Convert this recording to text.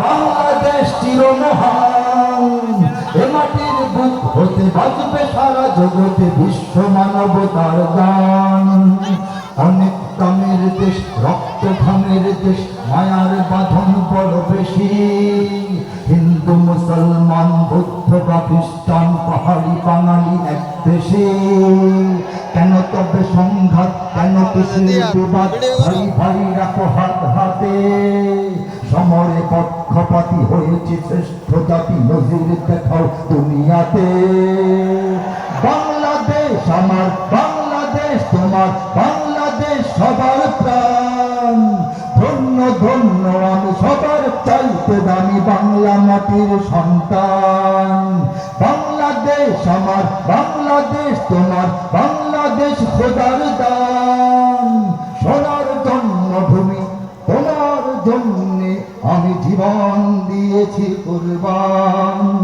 বাংলাদেশ চিরমহান। এ মাটির বুক হতে সারা জগতে বিশ্ব মানবতার গান অনেক দেশ রক্ত ঘামের দেশ মায়ার বাঁধন বড় বেশি। হিন্দু মুসলমান বৌদ্ধ বা খ্রিস্টান পাহাড়ি বাঙালি এক দেশে। কেন তবে সংঘাত কেন কিসের বিবাদ? ভাই ভাই রাখো হাত হাতে পক্ষপাতি হয়েছে শ্রেষ্ঠ জাতি নজির দেখাও দুনিয়াতে। বাংলাদেশ আমার, বাংলাদেশ তোমার, বাংলাদেশ সবার প্রাণ। ধন্য ধন্য, আমি সবার চাইতে দামি বাংলা মাটির সন্তান। বাংলাদেশ আমার, বাংলাদেশ তোমার, বাংলাদেশ খোদার দান। জন্যে আমি জীবন দিয়েছি কুরবান।